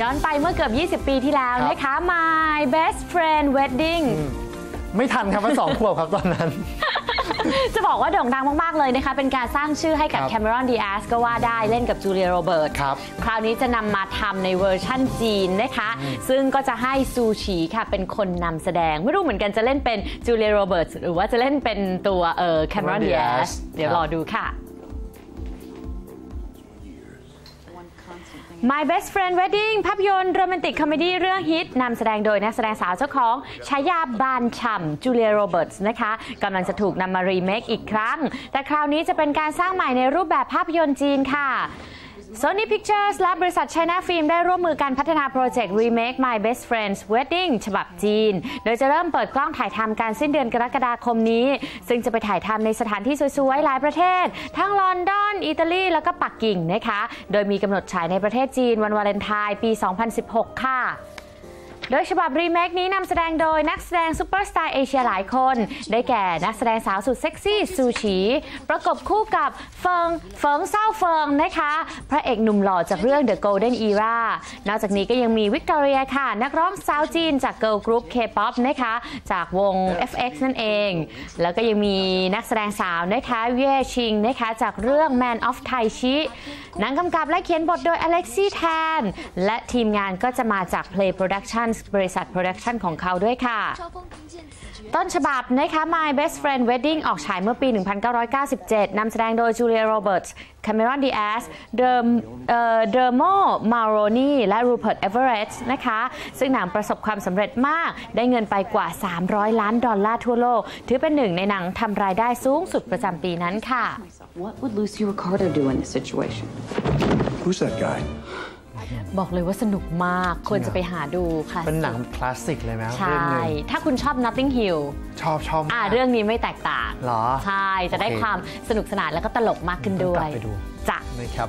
ย้อนไปเมื่อเกือบ 20 ปีที่แล้วครับนะคะ My Best Friend Wedding ไม่ทันครับว่าสองขวบครับตอนนั้น จะบอกว่าโด่งดังมาก ๆ เลยนะคะ เป็นการสร้างชื่อให้กับครับแคม e รอนดี a สก็ว่าได้เล่นกับจูเลียโรเบิร์ตครับ คราวนี้จะนำมาทำในเวอร์ชั่นจีนนะคะ ซึ่งก็จะให้ซูชีค่ะ เป็นคนนำแสดง ไม่รู้เหมือนกันจะเล่นเป็นจูเลียโรเบิร์ตหรือว่าจะเล่นเป็นตัวเออแคม e รอนดี a ส Diaz เดี๋ยวครับรอดูค่ะ My Best Friend Wedding ภาพยนตร์โรแมนติกคอมเมดี้เรื่องฮิตนำแสดงโดยนักแสดงสาวเจ้าของชายาบานฉ่ำจูเลียโรเบิร์ตส์นะคะกำลังจะถูกนำมารีเมคอีกครั้ง แต่คราวนี้จะเป็นการสร้างใหม่ในรูปแบบภาพยนตร์จีนค่ะ Sony Pictures และบริษัท China Film ได้ร่วมมือกันพัฒนาโปรเจกต์ Remake My Best Friend's Wedding ฉบับจีน โดยจะเริ่มเปิดกล้องถ่ายทำการสิ้นเดือนกรกฎาคมนี้ ซึ่งจะไปถ่ายทำในสถานที่สวยๆ หลายประเทศ ทั้งลอนดอน อิตาลี แล้วก็ปักกิ่งนะคะ โดยมีกำหนดฉายในประเทศจีนวันวาเลนไทน์ปี 2016 ค่ะ โดยฉบับรีเมคนี้นำแสดงโดยนักแสดงซูเปอร์สตาร์เอเชียหลายคน ได้แก่นักแสดงสาวสุดเซ็กซี่ซูชี ประกบคู่กับเฟิงเฟิงเศร้าเฟิงนะคะ พระเอกหนุ่มหล่อจากเรื่อง The Golden Era นอกจากนี้ก็ยังมีวิกตอเรียค่ะ นักร้องสาวจีนจากเกิร์ลกรุ๊ป K-POP นะคะ จากวง FX นั่นเอง แล้วก็ยังมีนักแสดงสาวนะคะเย่ชิงนะคะจากเรื่อง Man of Tai Chi หนังกำกับและเขียนบทโดยอเล็กซี่แทน และทีมงานก็จะมาจาก Play Productions บริษัทโปรดักชันของเขาด้วยค่ะ ต้นฉบับนะคะ My Best Friend Wedding ออกฉายเมื่อปี 1997 นำแสดงโดยจูเลียโรเบิร์ตส ดอร์เดอร์โมมาโรนีและ Rupert Everett นะคะ ซึ่งหนังประสบความสำเร็จมาก ได้เงินไปกว่า 300 ล้านดอลลาร์ทั่วโลก ถือเป็นหนึ่งในหนังทำรายได้สูงสุดประจำปีนั้นค่ะ What would Lucy Ricardo do in this situation? Who's that guy? บอกเลยว่าสนุกมาก ควรจะไปหาดูค่ะ เป็นหนังคลาสสิกเลยไหมครับใช่เรื่องหนึ่งถ้าคุณชอบ Notting Hill ชอบชอบอ่ามากเรื่องนี้ไม่แตกต่างเหรอ ใช่ จะได้โอเคความสนุกสนานแล้วก็ตลกมากขึ้นด้วยต้องกลับไปดูจ้ะนะครับ